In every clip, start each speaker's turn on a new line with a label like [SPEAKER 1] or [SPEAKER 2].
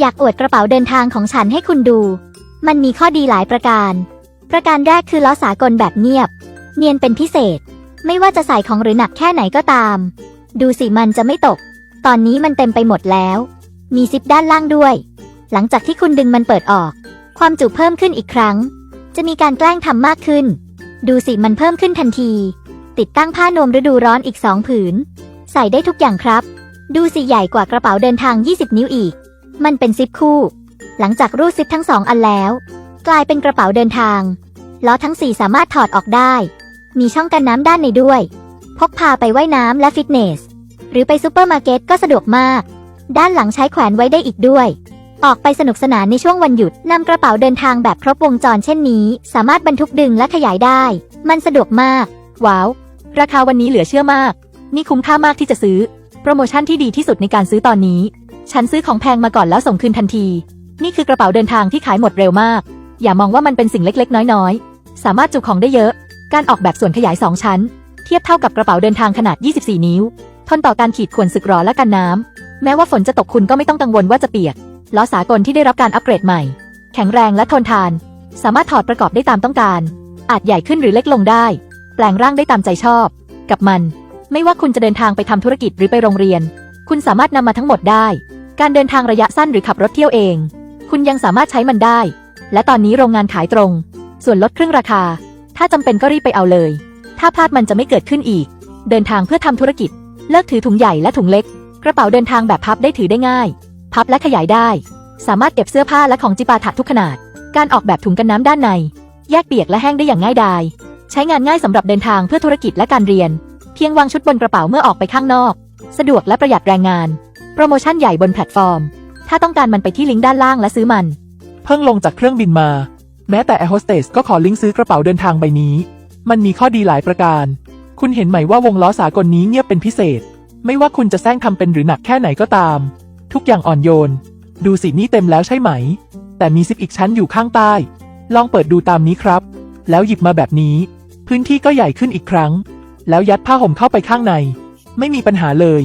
[SPEAKER 1] อยากอวดกระเป๋าเดินทางของฉันให้คุณดู มันมีข้อดีหลายประการ ประการแรกคือล้อสากลแบบเงียบ เนียนเป็นพิเศษ ไม่ว่าจะใส่ของหรือหนักแค่ไหนก็ตาม ดูสิมันจะไม่ตก ตอนนี้มันเต็มไปหมดแล้ว มีซิปด้านล่างด้วย หลังจากที่คุณดึงมันเปิดออก ความจุเพิ่มขึ้นอีกครั้ง จะมีการแกล้งทำมากขึ้น ดูสิมันเพิ่มขึ้นทันที ติดตั้งผ้านวมฤดูร้อนอีกสองผืน ใส่ได้ทุกอย่างครับ ดูสิใหญ่กว่ากระเป๋าเดินทาง 20 นิ้วอีก มันเป็นซิปคู่ หลังจากรูดซิปทั้งสองอันแล้ว กลายเป็นกระเป๋าเดินทางล้อทั้งสี่สามารถถอดออกได้ มีช่องกันน้ำด้านในด้วย พกพาไปไว่ายน้ำและฟิตเนส หรือไปซูเปอร์มาร์เก็ตก็สะดวกมาก ด้านหลังใช้แขวนไว้ได้อีกด้วย ออกไปสนุกสนานในช่วงวันหยุดนำกระเป๋าเดินทางแบบครบวงจรเช่นนี้ สามารถบรรทุกดึงและขยายได้ มันสะดวกมาก
[SPEAKER 2] ว้าว ราคาวันนี้เหลือเชื่อมาก นี่คุ้มค่ามากที่จะซื้อ โปรโมชั่นที่ดีที่สุดในการซื้อตอนนี้ ฉันซื้อของแพงมาก่อนแล้วส่งคืนทันที นี่คือกระเป๋าเดินทางที่ขายหมดเร็วมาก อย่ามองว่ามันเป็นสิ่งเล็กๆ น้อยๆ สามารถจุของได้เยอะ การออกแบบส่วนขยาย 2 ชั้น เทียบเท่ากับกระเป๋าเดินทางขนาด 24 นิ้ว ทนต่อการขีดข่วนสึกหรอและกันน้ำ แม้ว่าฝนจะตกคุณก็ไม่ต้องกังวลว่าจะเปียก ล้อสากลที่ได้รับการอัปเกรดใหม่ แข็งแรงและทนทาน สามารถถอดประกอบได้ตามต้องการ อาจใหญ่ขึ้นหรือเล็กลงได้ แปลงร่างได้ตามใจชอบ กับมัน ไม่ว่าคุณจะเดินทางไปทำธุรกิจหรือไปโรงเรียน คุณสามารถนำมาทั้งหมดได้ การเดินทางระยะสั้นหรือขับรถเที่ยวเอง คุณยังสามารถใช้มันได้ และตอนนี้โรงงานขายตรง ส่วนลดครึ่งราคา ถ้าจำเป็นก็รีบไปเอาเลย ถ้าพลาดมันจะไม่เกิดขึ้นอีก เดินทางเพื่อทำธุรกิจ เลิกถือถุงใหญ่และถุงเล็ก กระเป๋าเดินทางแบบพับได้ถือได้ง่าย พับและขยายได้ สามารถเก็บเสื้อผ้าและของจิปาถะทุกขนาด การออกแบบถุงกันน้ำด้านใน แยกเปียกและแห้งได้อย่างง่ายดายใช้งานง่ายสำหรับเดินทางเพื่อธุรกิจและการเรียน เพียงวางชุดบนกระเป๋าเมื่อออกไปข้างนอก สะดวกและประหยัดแรงงาน โปรโมชั่นใหญ่บนแพลตฟอร์ม ถ้าต้องการมันไปที่ลิงก์ด้านล่างและซื้อมัน
[SPEAKER 3] เพิ่งลงจากเครื่องบินมา แม้แต่แอร์โฮสเตสก็ขอลิงก์ซื้อกระเป๋าเดินทางใบนี้ มันมีข้อดีหลายประการ คุณเห็นไหมว่าวงล้อสากลนี้เงียบเป็นพิเศษ ไม่ว่าคุณจะแซงทำเป็นหรือหนักแค่ไหนก็ตาม ทุกอย่างอ่อนโยน ดูสินี่เต็มแล้วใช่ไหม แต่มีซิปอีกชั้นอยู่ข้างใต้ ลองเปิดดูตามนี้ครับ แล้วหยิบมาแบบนี้ พื้นที่ก็ใหญ่ขึ้นอีกครั้ง แล้วยัดผ้าห่มเข้าไปข้างใน ไม่มีปัญหาเลย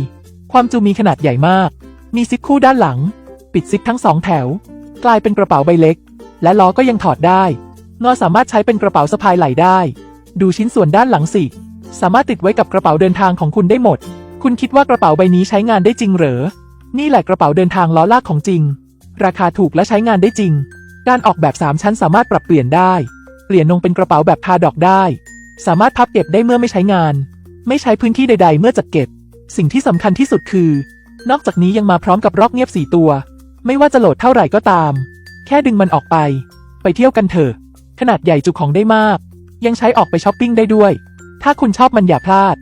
[SPEAKER 3] ความจุมีขนาดใหญ่มาก มีซิปคู่ด้านหลัง ปิดซิปทั้งสองแถว กลายเป็นกระเป๋าใบเล็ก และล้อก็ยังถอดได้งอสามารถใช้เป็นกระเป๋าสะพายไหล่ได้ ดูชิ้นส่วนด้านหลังสิ สามารถติดไว้กับกระเป๋าเดินทางของคุณได้หมด คุณคิดว่ากระเป๋าใบนี้ใช้งานได้จริงเหรอ นี่แหละกระเป๋าเดินทางล้อลากของจริง ราคาถูกและใช้งานได้จริง การออกแบบ 3 ชั้นสามารถปรับเปลี่ยนได้ เปลี่ยนนงเป็นกระเป๋าแบบทาดอกได้ สามารถพับเก็บได้เมื่อไม่ใช้งาน ไม่ใช้พื้นที่ใด ๆ เมื่อจัดเก็บ สิ่งที่สำคัญที่สุดคือ นอกจากนี้ยังมาพร้อมกับรอกเงียบสี่ตัว ไม่ว่าจะโหลดเท่าไหร่ก็ตาม แค่ดึงมันออกไป ไปเที่ยวกันเถอะ ขนาดใหญ่จุของได้มาก ยังใช้ออกไปช้อปปิ้งได้ด้วย ถ้าคุณชอบมันอย่าพลาด